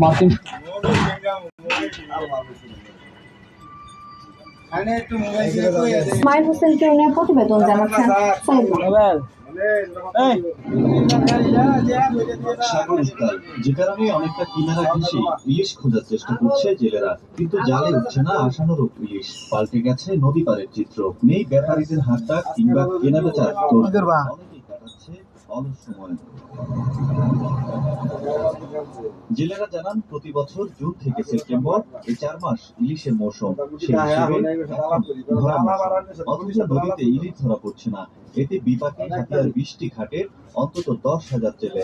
Martin Hossain কিরণের প্রতিবেদন জানাচ্ছেন অনেকটা কিনারা ঘেঁষে ইলিশ খোঁজার চেষ্টা করছে জেলেরা কিন্তু জালে উঠছে না আসানুরূপ ইলিশ পাল্টে গেছে নদী পাড়ের চিত্র। নেই ব্যাপারীদের হাতটা কিংবা কেনাবেচার তোড়। জেলেরা জানান, প্রতি বছর জুন থেকে সেপ্টেম্বর, এই চার মাস ইলিশের মৌসুম। অথচ নদীতে ইলিশ ধরা পড়ছে না। এতে বিপাকে হাতিয়ার বিশটি ঘাটের অন্তত দশ হাজার জেলে।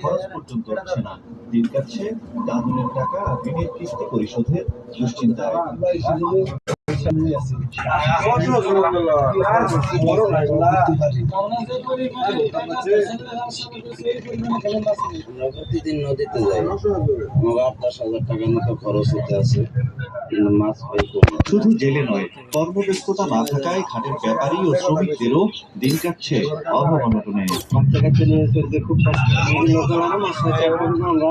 খরচ পর্যন্ত না। দিন কাটছে দাদনের টাকা আর কিস্তি পরিশোধের দুশ্চিন্তায়। প্রতিদিন নদীতে যাই আট দশ হাজার টাকার মতো খরচ হতে আছে মাছ শুধু জেলে নয়, কর্মব্যস্ততা না থাকায় ঘাটের ব্যাপারী ও শ্রমিকদেরও দিন কাটছে অভাব অনটনে নিয়ে খুব কষ্ট আমরা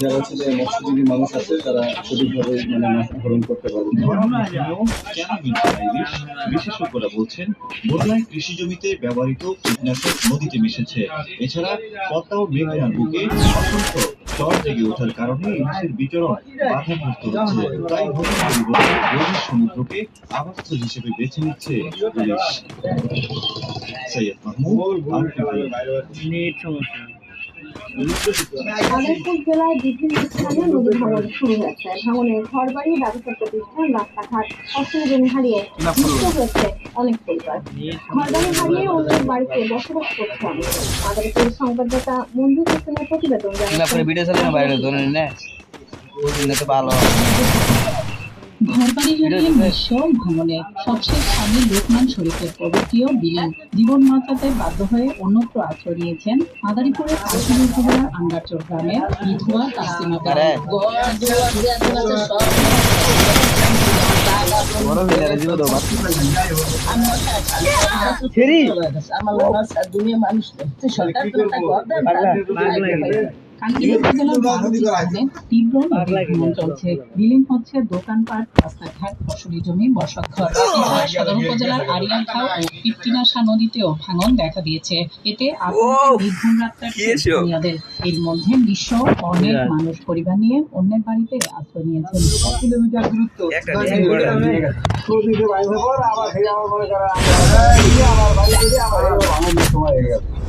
যারা যে মৎস্যজীবী মানুষ আছে তারা সঠিকভাবে মানে মাছ ধরন করতে পারবে। বিশেষজ্ঞরা বলছেন বন্যায় কৃষি জমিতে ব্যবহৃত কীটনাশক নদীতে মিশেছে। এছাড়া পদ্মা ও মেঘনার বুকে অসংখ্য চর জেগে ওঠার কারণে ইলিশের বিচরণ বাধাগ্রস্ত হচ্ছে। তাই নদীর পরিবর্তে গভীর সমুদ্রকে আবাসস্থল হিসেবে বেছে নিচ্ছে ইলিশ সৈয়দ মাহমুদ আর আগারপুর জেলায় বিভিন্ন স্থানে নদী ভাঙন শুরু হয়েছে। ভাঙনের ঘরবাড়ি ব্যবসা প্রতিষ্ঠান, রাস্তাঘাট ফসল জমি হারিয়ে নষ্ট হয়েছে অনেক পরিবার। ঘরবাড়ি হারিয়ে অন্যের বাড়িতে বসবাস করছে অনেকে। আগারপুর সংবাদদাতা মঞ্জুর হোসেনের প্রতিবেদন ভিডিও বাইরে ধরে নে। ভালো ঘরবাড়ি হারিয়ে বিশ্ব ভ্রমণে সবশেষ স্বামী লোকমান শরীফের প্রবর্তীয় বিলীন। জীবন বাঁচাতে বাধ্য হয়ে অন্যত্র আশ্রয় নিয়েছেন মাদারীপুরের আসামি উপজেলার আন্দারচর গ্রামের আরে। বড় ভিডিও উপজেলার তীব্র চলছে। বিলীন হচ্ছে দোকানপাট রাস্তাঘাট ফসলি জমি বসতঘর এছাড়া সদর উপজেলার ও নদীতেও ভাঙন দেখা দিয়েছে। এতে এর মধ্যে বিশ্ব অনেক মানুষ পরিবার নিয়ে অন্যের বাড়িতে আশ্রয় নিয়েছেন। কিলোমিটার দূরত্ব?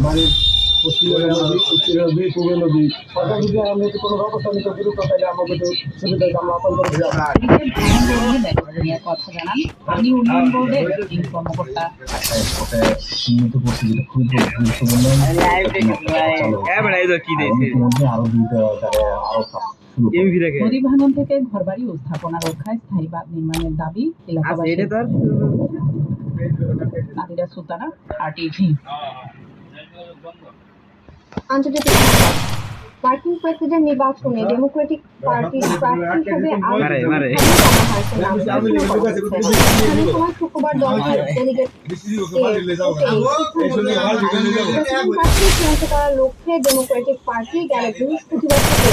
মানে পশ্চিমের নদী উত্তরের নদী পূর্বের নদী সরকার যদি আমরা যদি কোনো ব্যবস্থা নিতে গুরুত্ব তাহলে আমাকে তো সুবিধা আমরা আতঙ্ক এদিকে ভাঙন রোধে ব্যবস্থা নেওয়ার কথা জানান পানি উন্নয়ন বোর্ডের তিন কর্মকর্তা উন্নত পরিস্থিতিটা খুবই গুরুত্বপূর্ণ আরও দুইটা আরও কাজ শুরু করবে। নদী ভাঙন থেকে ঘরবাড়ি ও স্থাপনা রক্ষায় স্থায়ী বাঁধ নির্মাণের দাবি এলাকাবাসী নাদিরা সুলতানা আর টিভি আন্তর্জাতিক সংবাদ। মার্কিন প্রেসিডেন্ট নির্বাচনে ডেমোক্রেটিক পার্টির প্রার্থী হিসেবে। সময় শুক্রবার দলটির ডেলিগেট প্রার্থী চূড়ান্ত করার লক্ষ্যে ডেমোক্রেটিক পার্টি গেল বৃহস্পতিবার থেকে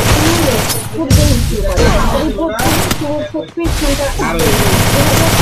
ভোট গ্রহণ শুরু করে ভোট গ্রহণ শুরু ছত্রিশ ঘণ্টার আগে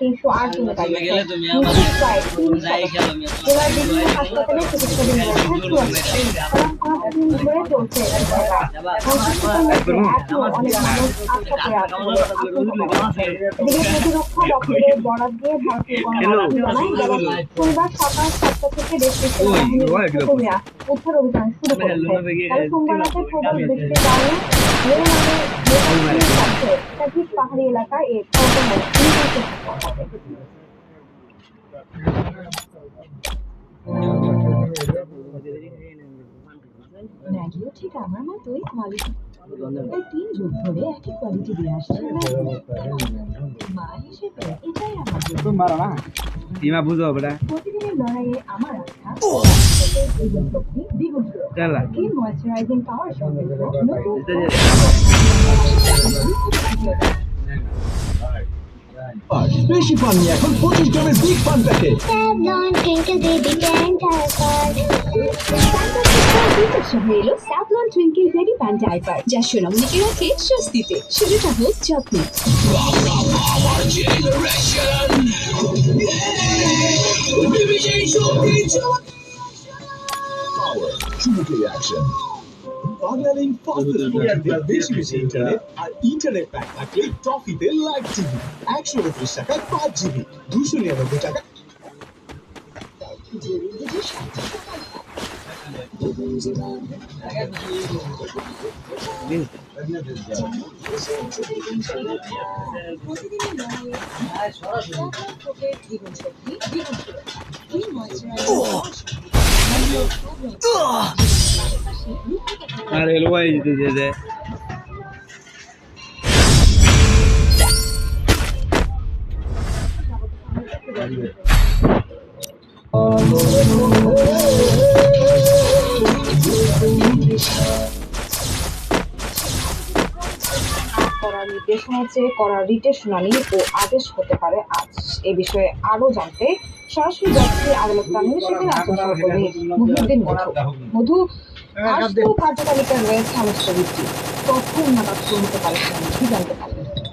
তিনশো আট জনে শতাংশ। বিভিন্ন হাসপাতালে চিকিৎসাধীন রয়েছে দিন ধরে চলছে অনেক মানুষ আছে। এদিকে প্রতিরক্ষা দপ্তরের বরাদ দিয়ে ভারতীয় গণমাধ্যম শনিবার সকাল সাতটা থেকে দেশ বিশেষ বাহিনীর কর্মীরা উদ্ধার অভিযান শুরু করেছে। কাল সোমবার রাতে প্রবল বৃষ্টির কারণে রেললাইনের মোটামুটির একাধিক পাহাড়ি এলাকায় হয়েছে। ম্যাগিও ঠিক আমার মতোই কোয়ালিটি এই তিন যুগ ধরে একই কোয়ালিটি দিয়ে আসছে মা হিসেবে এটাই আমার জন্য ইমা বুঝো বেটা প্রতিদিনের লড়াইয়ে আমার আস্থা দ্বিগুণ শক্তি দ্বিগুণ এই ময়শ্চারাইজিং পাওয়ার সমৃদ্ধ নতুন বেশি পান নিয়ে এখন পঁচিশ গ্রামের বিগ পান. হয়ে এলো Savlon Twinkle baby pant diaper যা সোনামণিকে রাখে স্বস্তিতে শুরুটা হোক যত্নে চুমুকে অ্যাকশন বাংলালিংক ফাস্টেস্ট প্রোডাক্টের বেশি বেশি ইন্টারনেট আর ইন্টারনেট প্যাক থাকলে টফিতে লাইভ টিভি একশো উনত্রিশ টাকায় পাঁচ জিবি দুশো নিরানব্বই টাকা প্রতিদিনের দ্বিগুণ শক্তি এই আর হেলো ভাই দিতে যে নির্দেশনা চেয়ে করা রিটের শুনানি ও আদেশ হতে পারে আজ। এ বিষয়ে আরও জানতে সরাসরি যাচ্ছে আদালত প্রাঙ্গণে সেখানে আছেন সহকর্মী মুহিউদ্দিন মধু মধু আজ তো কার্যতালিকায় রয়েছে রিটটি কখন নাগাদ শুরু হতে পারে জানতে পারবেন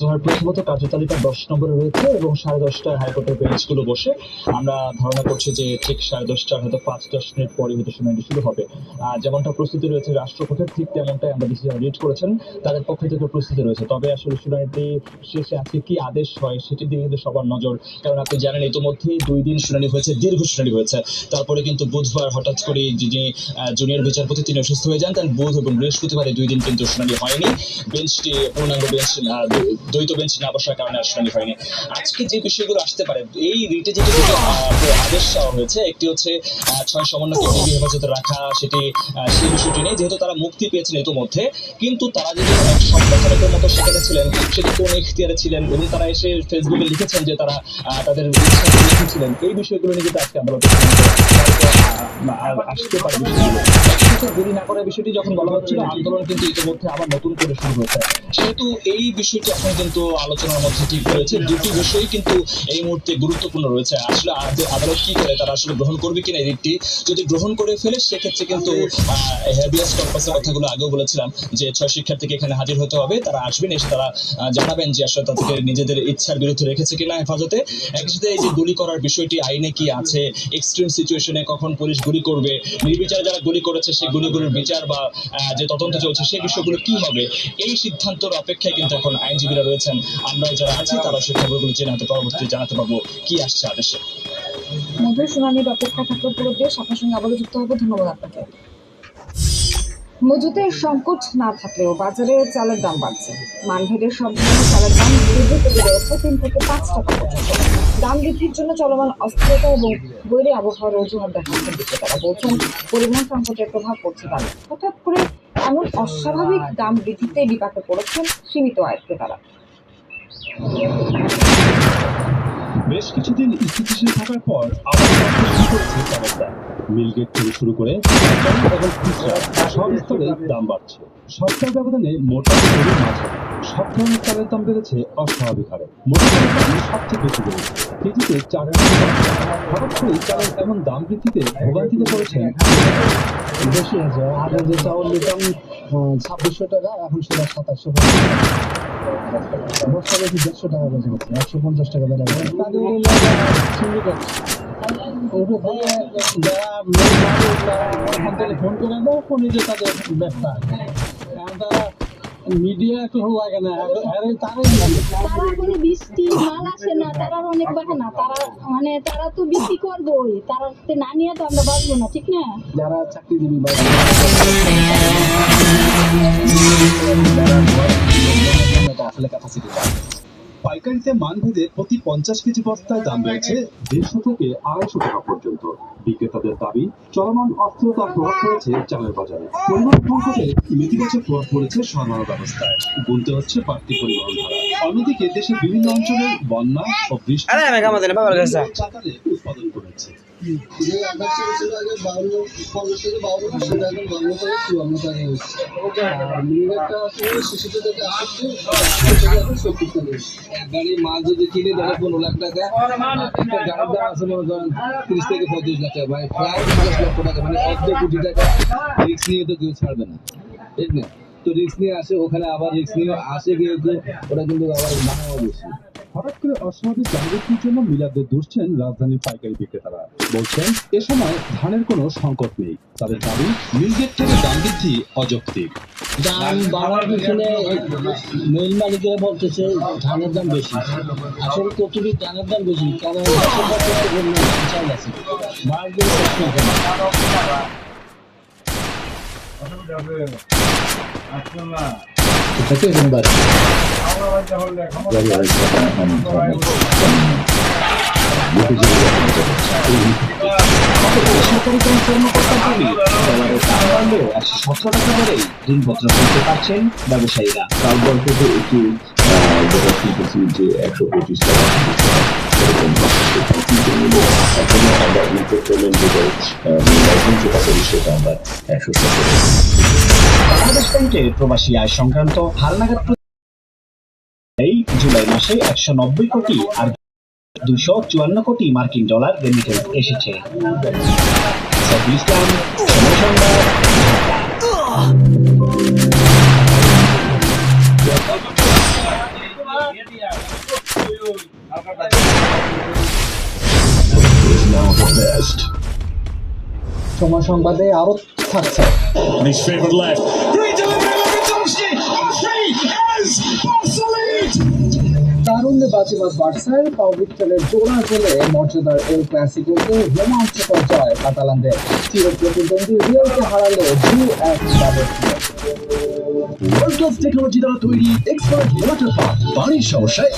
সোহার প্রথমত কার্যতালিকা দশ নম্বরে রয়েছে এবং সাড়ে দশটায় হাইকোর্টের বেঞ্চগুলো বসে। আমরা ধারণা করছি যে ঠিক সাড়ে দশটার হয়তো পাঁচ, দশ মিনিট পরে হয়তো শুনানি শুরু হবে। আর যেমনটা প্রস্তুতি রয়েছে রাষ্ট্রপক্ষের, ঠিক তেমনটাই আমরা যারা রিড করেছেন। তাদের পক্ষ থেকে প্রস্তুতি রয়েছে। তবে আসলে শুনানিতে শেষে আজকে কি আদেশ হয় সেটির দিকে কিন্তু সবার নজর। কারণ আপনি জানেন, ইতিমধ্যেই দুই দিন শুনানি হয়েছে, দীর্ঘ শুনানি হয়েছে। তারপরে কিন্তু বুধবার হঠাৎ করে যিনি জুনিয়র বিচারপতি তিনি অসুস্থ হয়ে যান। তার বুধ এবং বৃহস্পতিবারে দুই দিন কিন্তু শুনানি হয়নি। বেঞ্চটি, পূর্ণাঙ্গ বেঞ্চ দ্বৈত বেঞ্চ না বসার কারণে আর শুনানি হয়নি। আজকে যে বিষয়গুলো আসতে পারে এই রিটে দুটো, আদেশ দেওয়া হয়েছে একটি হচ্ছে ছয় সমন্বয়কে ডিবি হেফাজতে রাখা সেটি সেই বিষয়টি নেই যেহেতু তারা মুক্তি পেয়েছেন ইতিমধ্যে কিন্তু তারা যদি সপ্তাহের মতো সেখানে ছিলেন সেটি কোন ইখতিয়ারে ছিলেন এবং তারা এসে ফেসবুকে লিখেছেন যে তারা তাদের লিখেছিলেন এই বিষয়গুলো নিয়ে কিন্তু আজকে আদালতে আসতে পারে বিষয়গুলো। দেরি না করার বিষয়টি যখন বলা হচ্ছিল আন্দোলন কিন্তু ইতিমধ্যে আবার নতুন করে শুরু হয়েছে। সেহেতু এই বিষয়টি এখন কিন্তু আলোচনার মধ্যে ঠিক রয়েছে দুটি বিষয় কিন্তু এই মুহূর্তে গুরুত্বপূর্ণ রয়েছে। আসলে আদ- আদালত কি করে তারা আসলে গ্রহণ করবে কিনা এই দিকটি? যদি গ্রহণ করে ফেলে, সেক্ষেত্রে কিন্তু হ্যাবিয়াস কর্পাসের কথাগুলো আগেও বলেছিলাম যে ছয় শিক্ষার্থীকে এখানে হাজির হতে হবে। তারা আসবেন, এসে তারা জানাবেন যে আসলে তাদেরকে নিজেদের ইচ্ছার বিরুদ্ধে রেখেছে কিনা হেফাজতে। একই সাথে এই যে গুলি করার বিষয়টি, আইনে কি আছে? এক্সট্রিম সিচুয়েশনে কখন পুলিশ গুলি করবে? নির্বিচারে যারা গুলি করেছে, সেই গুলিগুলোর বিচার বা যে তদন্ত চলছে সেই বিষয়গুলো কি হবে? এই সিদ্ধান্তর অপেক্ষায় কিন্তু এখন আইনজীবীরা রয়েছেন। আমরা যারা আছি, তারা সেই খবরগুলো জেনে হয়তো পরবর্তী জানাতে পারব কি আসছে আদেশে। মধুর শুনানির অপেক্ষা থাকল পুরো দেশ। আপনার সঙ্গে আবারও যুক্ত হব। ধন্যবাদ আপনাকে। মজুতের সংকট না থাকলেও বাজারে চালের দাম বাড়ছে। মানভেদের সব ধরনের চালের দাম বৃদ্ধি পেতে রয়েছে তিন থেকে পাঁচ টাকা পর্যন্ত। দাম বৃদ্ধির জন্য চলমান অস্থিরতা এবং বৈরী আবহাওয়ার অজুহাত দেখাচ্ছেন বিক্রেতারা বলছেন, পরিবহন সংকটের প্রভাব পড়ছে দামে হঠাৎ করে এমন অস্বাভাবিক দাম বৃদ্ধিতে বিপাকে পড়েছেন সীমিত আয়ের ক্রেতারা। বেশ কিছুদিন স্থিতিশীল থাকার পর আবার শুরু করেছে চালের থেকে শুরু করে সব স্তরে দাম বাড়ছে সপ্তাহ ব্যবধানে মোটা গরু মাঝে সব চালের দাম বেড়েছে অস্বাভাবিক হারে মোটা চালের দাম সবচেয়ে বেশি বেড়েছে কেজিতে বাড়ছে। হঠাৎ করে চালের এমন দাম বৃদ্ধিতে ভোগান্তিতে পড়েছেন বেশি আছে আগে যে চাউল নিতাম ছাব্বিশশো টাকা এখন সেটা সাতাশশো বস্তা বেশি দেড়শো টাকা বেঁচে গেছে একশো পঞ্চাশ টাকা বেড়ে গেছে মেন ফোন করে দেয় ফোনে যে তাদের ব্যবসা তারা মিডিয়া তো লাগে না আরে তারাই তারা কোনো বৃষ্টি মাল আসে না তারা অনেক বাহানা তারা মানে তারা তো বৃষ্টি করবই তারা তো না নিয়ে তো আমরা বাঁচবো না ঠিক না যারা চাকরিজীবী বা আসলে ক্যাপাসিটি পাইকারিতে মানভেদে প্রতি পঞ্চাশ কেজি বস্তায় দাম রয়েছে দেড়শো থেকে আড়াইশো টাকা পর্যন্ত। বিক্রেতাদের দাবি চলমান অস্থিরতার প্রভাব পড়েছে চালের বাজারে। পরিবহন সংকটে নেতিবাচক প্রভাব পড়েছে সরবরাহ ব্যবস্থায়। গুনতে হচ্ছে বাড়তি পরিবহন ভাড়া। অন্যদিকে দেশের বিভিন্ন অঞ্চলের বন্যা ও বৃষ্টি উৎপাদন করেছে। যে পনেরো লাখ টাকা তিরিশ থেকে পঁয়ত্রিশ লাখ টাকা প্রায় টাকা মানে কোটি টাকা নিয়ে তো কেউ ছাড়বে না ঠিক রিক্স নিয়ে আসে, ওখানে আবার রিক্স নিয়ে আসে, কিন্তু ওটা কিন্তু আবার বেশি হঠাৎ করে অস্বাভাবিক দাম বৃদ্ধির জন্য মিলাদের দুষছেন রাজধানীর পাইকারি বিক্রেতারা। বলছেন এ সময় ধানের কোনো সংকট নেই। তাদের দাবি মিলগেট থেকে দাম বৃদ্ধি অযৌক্তিক। দাম বাড়ার পিছনে মেল মালিকেরা বলতেছে ধানের দাম বেশি। আসলে কচুরির ধানের দাম বেশি কারণ চাল আছে। বাড়ার জন্য না। এটাকে এখন বাড়ছে বেসরকারি কোনো কর্মকর্তার দাবি ডলারের দাম বাড়লেও একশো সতেরো টাকা দরেই ঋণপত্র কিনতে পারছেন? ব্যবসায়ীরা কালবার থেকে একটু যেটা শুনতেছি যে একশো পঁচিশ টাকা পেমেন্ট যেটা লাইসেন্স যেটা করি সেটা আমরা একশো সতেরো প্রবাসী আয় সংক্রান্ত হালনাগাদ এই জুলাই মাসে একশো নব্বই কোটি আর দুশো চুয়ান্ন কোটি মার্কিন ডলার রেমিটেন্স এসেছে সময় সংবাদ ঢাকা। সময় সংবাদে His favorite left. Great delivery, Lewandowski on three is obsolete. তারুণ্যে বাজিবাজ বার্সায় পাও ভিক্টরের জোড়া গোলে মর্যাদার এল ক্লাসিকোতে রোমাঞ্চকর জয় কাতালানদের চির প্রতিদ্বন্দ্বী রিয়ালকে হারালো দু এক ব্যবধানে ওয়ার্ল্ড ক্লাস টেকনোলজি দ্বারা তৈরি এক্সপার্ট ওয়াটার পাম্প পানির সমস্যায়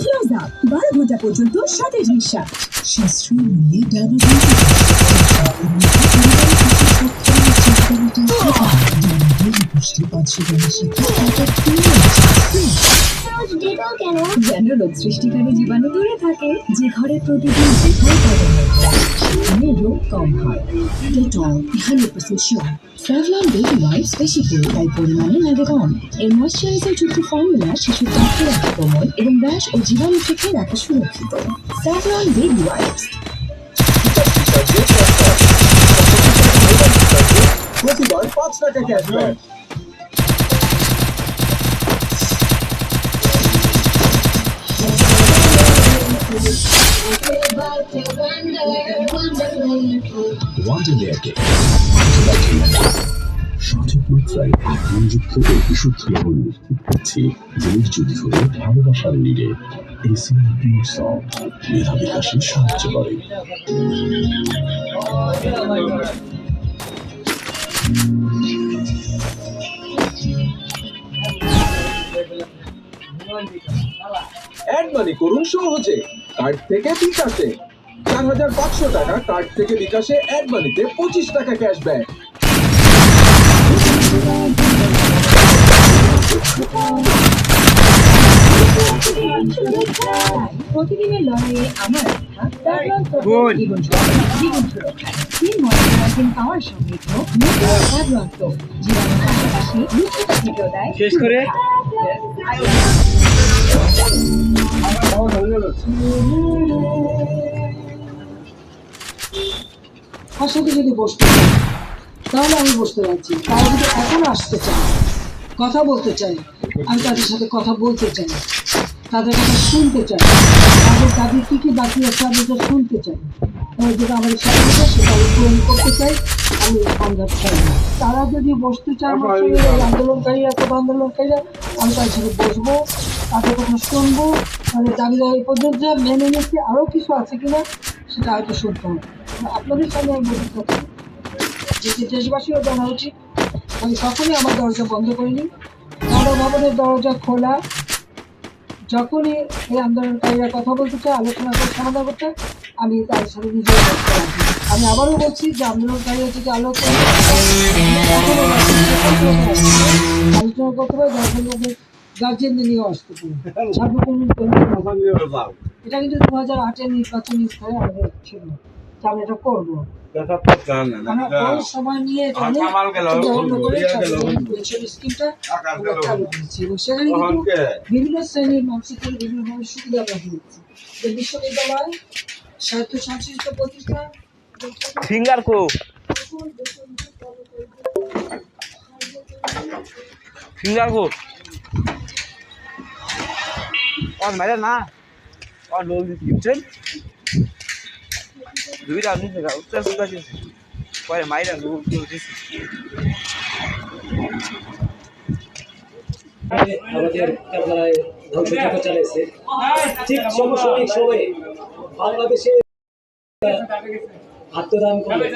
ক্লোজ আপ বারো ঘণ্টা পর্যন্ত সতেজ নিঃশ্বাস সাশ্রয়ী মূল্যে সাথে যেন রোগ সৃষ্টিকারী জীবাণু দূরে থাকে, যে ঘরে প্রতিদিন বিফল করানো হয় সেখানে রোগ কম হয় Dettol hundred percent sure Savlon baby wipes বেশি ফুল তাই পরিমাণে লাগে কম এর ময়শ্চারাইজার যুক্ত ফর্মুলা শিশুর ত্বকে রাখে কোমল এবং ব্যাস ও জীবাণু থেকে রাখে সুরক্ষিত স্যাভলন বেবি ওয়াইপস প্রতিবার পাঁচ টাকা ক্যাশব্যাক ওয়ান্ডারলেয়ারকে সঠিক মাত্রায় করছি যদি হলে ভালোবাসার নিরে এসিআর পিওর সাহায্য করে। অ্যাড মানি করুন সহজে। কার্ড থেকে বিকাশে চার হাজার পাঁচশো টাকা কার্ড থেকে বিকাশে অ্যাড মানিতে পঁচিশ টাকা ক্যাশব্যাক প্রতিদিনের লড়াইয়ে আমার জীবন জীবন সুরক্ষা তিন ময়শ্চারাইজিং পাওয়ার সমৃদ্ধ নতুন Savlon পাশাপাশি রুচিতা থেকেও দেয় শেষ করে? আমার আমার সাথে যদি বসতে চাই, তাহলে আমি বসতে পারছি। তারা যদি এখন আসতে চায়, কথা বলতে চাই আমি তাদের সাথে কথা বলতে চাই, তাদের কথা শুনতে চাই, তাদের তাদের কী কী বাকি আছে আমি এটা শুনতে চাই। এবং যেটা আমাদের সাথে সেটা আমি পূরণ করতে চাই, আমি সংঘাত চাই তারা যদি বসতে চায় আমার সঙ্গে আন্দোলনকারীরা কোথা আন্দোলনকারীরা, আমি তাদের সাথে বসবো, তাদের কথা শুনব, তাদের দাবি দাবি পর্যন্ত, মেনে নিচ্ছি আরও কিছু আছে কিনা, সেটা হয়তো শুনতে হবে। আপনাদের সামনে আমি বলতে চাচ্ছি যে দেশবাসীও জানা উচিত আমি কখনই আমার দরজা বন্ধ করিনি। গণভবনের দরজা খোলা। যখনই এই আন্দোলনকারীরা কথা বলতে চায়, আলোচনা করে সমাধান করতে, আমি তাদের সাথে নিজেও আমি আবারও বলছি যে আন্দোলনকারীরা যদি আলোচনা আলোচনা করতে দরকার মধ্যে গার্জেনদের নিয়েও আসতে পারে এটা কিন্তু দু হাজার আটের নির্বাচনী স্তরে আমাদের ছিল। আমরা এটা করব। ওই সময় নিয়ে সেখানে কিন্তু বিভিন্ন শ্রেণির সুবিধা যে বিশ্ববিদ্যালয় স্বায়ত্ত সংশ্লিষ্ট প্রতিষ্ঠান ফিঙ্গার কো ফিঙ্গার কো দুইটা দেখা উত্তর পরে মাইরা আমাদের ঠিক বাংলাদেশে আত্মদান করে।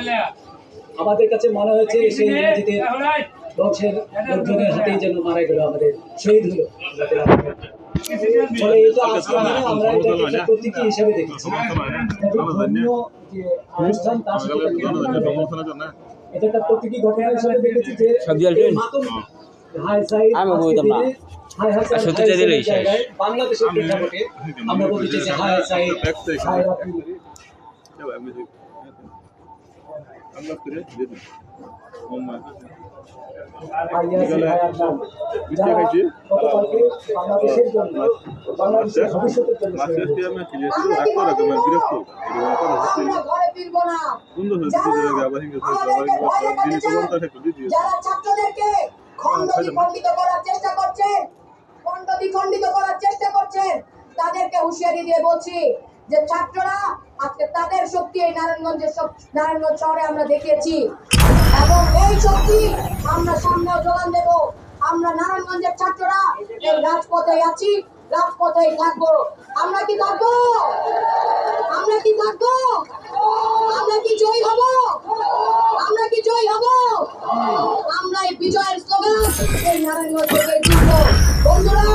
আমাদের কাছে মনে হয়েছে সেই ইংরেজিদের হাতেই যেন মারা গেল আমাদের। শহীদ হলো। ফলে এটা আজকে আমরা এটাকে একটা প্রতীকী হিসেবে দেখেছি। ধর্মীয় যে অনুষ্ঠান তার সাথে এটা একটা প্রতীকী ঘটনা হিসেবে দেখেছি যে হাই সাইড আমি বলতাম না। হাই হাই সাইড সত্যি চাই দিলেই শেষ। বাংলাদেশের প্রেক্ষাপটে আমরা বলতে চাই হাই সাইড হাই রাফি। হাই ইয়াসিন, হাই বিখণ্ডিত করার চেষ্টা করছেন খণ্ড বিখণ্ডিত করার চেষ্টা করছেন তাদেরকে হুঁশিয়ারি দিয়ে বলছি যে ছাত্ররা আজকে তাদের শক্তি এই নারায়ণগঞ্জের নারায়ণগঞ্জ শহরে আমরা দেখিয়েছি। এবং এই শক্তি আমরা সামনেও যোগান দেব। আমরা নারায়ণগঞ্জের ছাত্ররা এই রাজপথে আছি, রাজপথেই থাকব। আমরা কি থাকব? আমরা কি থাকব? আমরা কি জয়ী হব? আমরা কি জয়ী হব? আমরা এই বিজয়ের স্লোগান এই নারায়ণগঞ্জ থেকে জিতব বন্ধুরা,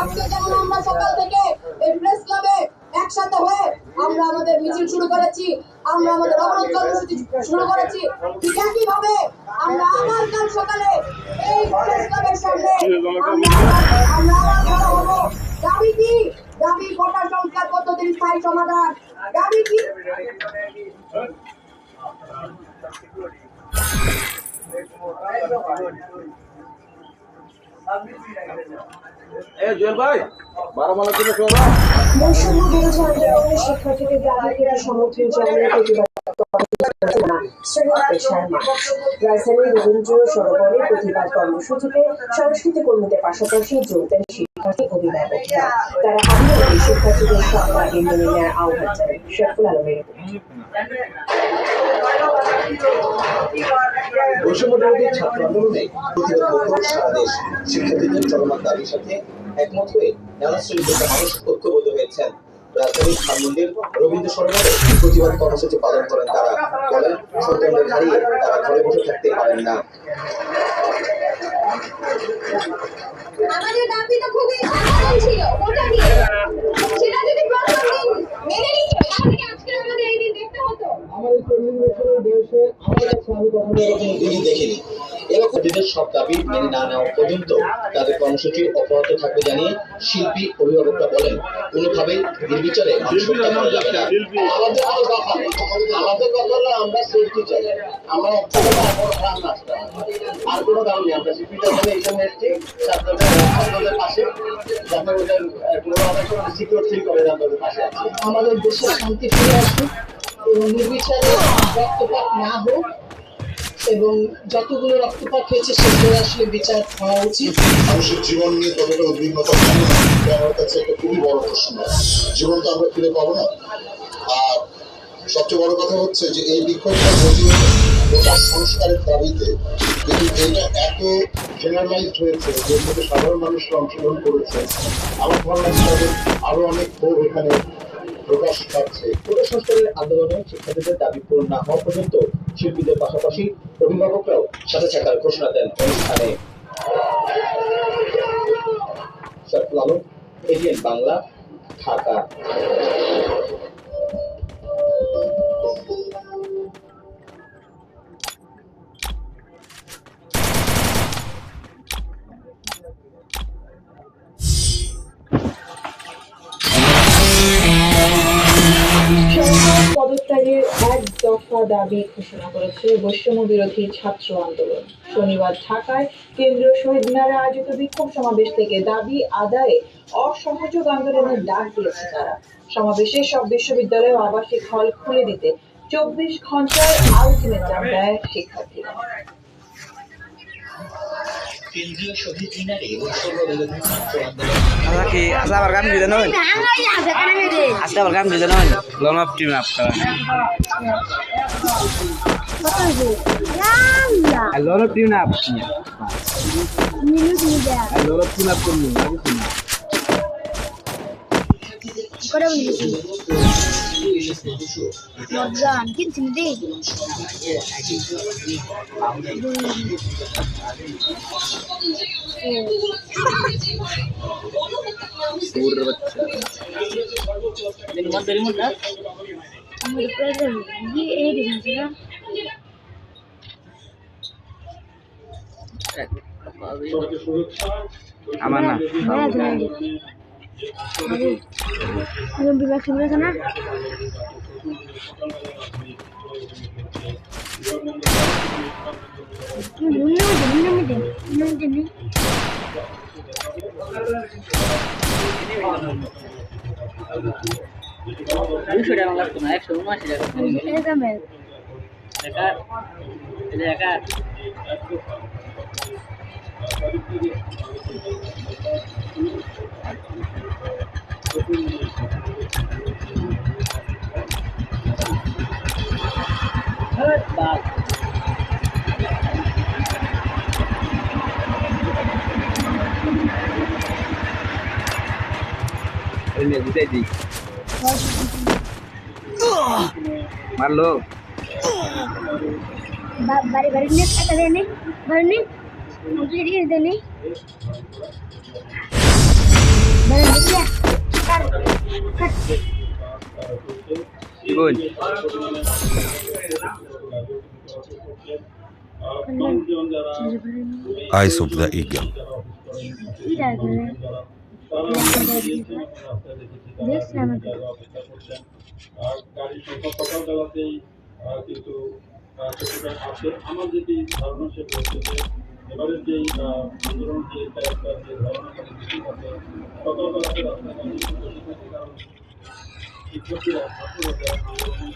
আজকে যেমন আমরা সকাল থেকে এই প্রেস ক্লাবে একসাথে হয়ে আমরা আমাদের মিছিল শুরু করেছি আমরা আমাদের অবরোধ কর্মসূচি শুরু করেছি। ঠিক একই ভাবে আমরা আবার কাল সকালে এই প্রেস ক্লাবের সামনে আমরা আমরা দাবি কি? দাবি কোটা সংস্কার পদ্ধতির স্থায়ী সমাধান? দাবি কি? বৈষম্য বিরোধী শিক্ষার্থীদের দাবিকে সমর্থন জানিয়ে প্রতিবাদ রাজধানীর রবীন্দ্র সরোবরে প্রতিবাদ পাশাপাশি যোগ দেন শিক্ষার্থী অভিভাবকরা তারা আন্দোলনে শিক্ষার্থীদের সরকারকে মেনে নেওয়ার আহ্বান জানান শেরফুল আলমের বৈষম্যবিরোধী ছাত্র আন্দোলনে প্রতিবাদ করল সারা দেশ শিক্ষার্থীদের চলমান দাবির সাথে একমত হয়ে নানা শ্রেণির মানুষ ঐক্যবদ্ধ হয়েছেন। রাজধানীর ধানমন্দির রবীন্দ্র সরোবরে প্রতিবাদ কর্মসূচি পালন করেন তারা। বলেন সন্তানদের হারিয়ে তারা ঘরে বসে থাকতে পারেন না। আমাদের দাবি তো খুবই সাধারণ ছিল ওটা কি? সেটা যদি প্রথম দিন মেনে নিত তাহলে আজকে আমাদের এই দিন দেখতে হতো? আমাদের আমি কখনো এরকম দেখিনি সব দাবি মেনে না নেওয়া পর্যন্ত তাদের কর্মসূচি অব্যাহত থাকবে জানিয়ে শিল্পী অভিভাবকরা বলেন কোনোভাবেই নির্বিচারে মানুষ হত্যা করা যাবে না। আমাদের কোনো কথা নেই। আমাদের কথা হলো আমরা সেফটি চাই। আমরা একটা কথা বড় খারাপ রাস্তা আর কোনো কারণ নেই আমরা সিপিটা মানে এখানে এসেছি। ছাত্রদের ছাত্রদের পাশে। যাতে ওদের কোনোভাবে সিকিউর ফিল করে আমাদের পাশে আছে। আমাদের দেশে শান্তি ফিরে আসুক। এবং নির্বিচারে রক্তপাত না হোক এবং যতগুলো রক্তপাত হয়েছে সেগুলো আসলে বিচার হওয়া উচিত। মানুষের জীবন নিয়ে কতটা উদ্বিগ্নতা আমার কাছে একটা খুবই বড় প্রশ্ন। জীবন তো আমরা ফিরে পাবো না। আর সবচেয়ে বড় কথা হচ্ছে যে এই বিক্ষোভটা যদিও সংস্কারের দাবিতে কিন্তু এটা এত জেনারেলাইজড হয়েছে যে মধ্যে সাধারণ মানুষরা অংশগ্রহণ করেছে। আমার ধারণা তাদের আরও অনেক ক্ষোভ এখানে প্রকাশ পাচ্ছে। কোটা সংস্কারের আন্দোলনে শিক্ষার্থীদের দাবি পূরণ না হওয়া পর্যন্ত শিল্পীদের পাশাপাশি অভিভাবকরাও সাথে থাকার ঘোষণা দেন অনুষ্ঠানে এটিএন বাংলা ঢাকা। পদত্যাগের দফা দাবি ঘোষণা করেছে বৈষম্য বিরোধী ছাত্র আন্দোলন। শনিবার ঢাকায় কেন্দ্রীয় শহীদ মিনারে আয়োজিত বিক্ষোভ সমাবেশ থেকে দাবি আদায়ে অসহযোগ আন্দোলনের ডাক দিয়েছে তারা। সমাবেশে সব বিশ্ববিদ্যালয় আবাসিক হল খুলে দিতে চব্বিশ ঘন্টায় আলটিমেটাম দেয় শিক্ষার্থীরা। কেন্দ্রীয় শহীদ মিনারে বৈষম্য ছাত্র আন্দোলন। আচ্ছা কি আচ্ছা আবার গান দিলে নয় আজকে আবার গান দিলে নয় লন অফ টিম আপ লন অফ টিম আপ লন অফ টিম আপ করব মজান কিনছেন দি আমাদের প্রয়োজন গিয়ে এই দিন না আমার না হ্যাঁ ধরে এখন বিভাগ শুনতেছে না নুনের মধ্যে নুনের মধ্যে নুনের মধ্যে নেই দুশো টাকা লাগতো না একশো উনআশি টাকা এরকম একা এটা একা বুঝাই দিই মারলো বাড়ি বাড়ি নিয়ে টাকা দেয় নি বাড়ি নি মুখে দিয়ে দেয় নি বাড়ি নিয়ে কার কাট কি বল Eyes of the Eagle. কি ডাকবে দেখছি আমাকে আর গাড়ির সংখ্যা সকালবেলাতেই আহ, কিন্তু আহ, কিছুটা আছে আমার যেটি ধারণা সেটা হচ্ছে যে এবারের যে আন্দোলন যে একটা যে ধারণাটা বেশি আছে সকালবেলাতে রাস্তায় দাঁড়িয়ে কিন্তু বসে থাকে কারণ শিক্ষার্থীরা ছাত্ররা যারা আন্দোলনে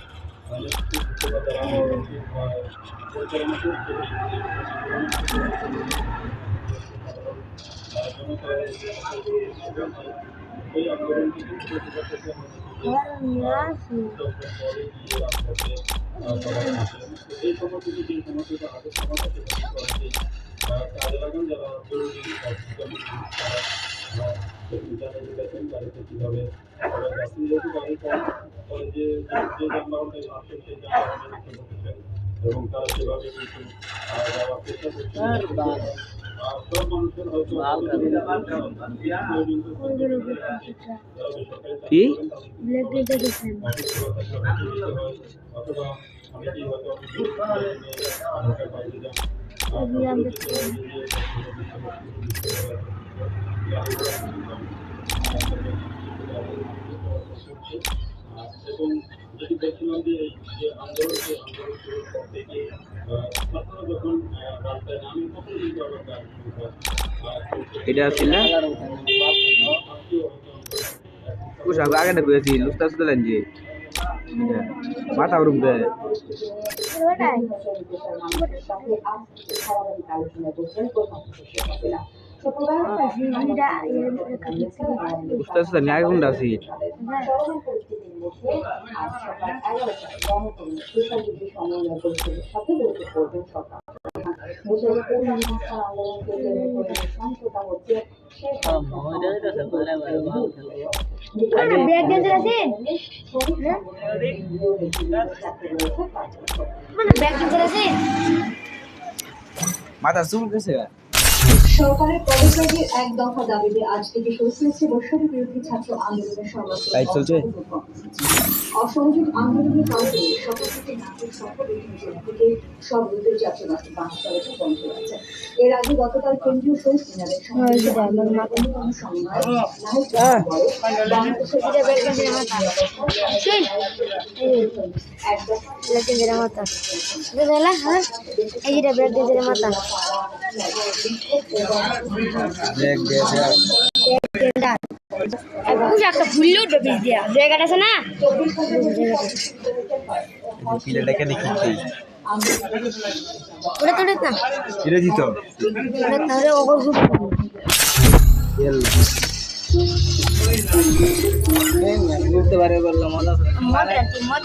আহ, নেতৃত্ব বা যারা আন্দোলনকে আহ, পরিচালনা করছে আহ, জনতার এই আন্দোলনকে কিন্তু প্রতিবাদ করতে এই সময় থেকে যে গাড়িতে কীভাবে যে যানবাহনটা এবং তারা সেভাবে কিন্তু যাওয়ার চেষ্টা করছেন কি? ব্ল্যাক গেটে এবং যেটি দেখছিলাম যে যে আন্দোলন যে আন্দোলন শুরুর থেকে আহ, যখন রাস্তায় নামে তখন কিন্তু আবার শুরু আহ, এটা ছিল? না কুসা আগে না কুয়েছি লুস্তা সুদা লাঞ্জি মাথা রুম দেয় বুঝতেছ না আগে কোনটা আছি ব্রেক ড্যান্সার আছেন মানে ব্রেক ড্যান্সার আছেন মাথা চুল গেছে সরকারের পদত্যাগের এক দফা দাবিতে আজ থেকে শুরু হয়েছে বৈষম্য বিরোধী ছাত্র আন্দোলনের চলছে? অসহযোগ আন্দোলনের কারণে সকাল থেকে নাটক সহ বিভিন্ন জেলা থেকে সব রুটের যাত্রীবাসী বাস চলাচল বন্ধ রয়েছে। এর আগে গতকাল কেন্দ্রীয় শহীদ মিনারের সমন্বয় এক দফা হ্যাঁ। ব্রেক মাথা একটা ফুললেও ডবিস দিয়া জায়গাটা আছে না? পিলাটাকে দেখি ওটা তো না। এটা দিত তাহলে ওগর ফুট বুঝতে পারে বললাম মত রাখি মত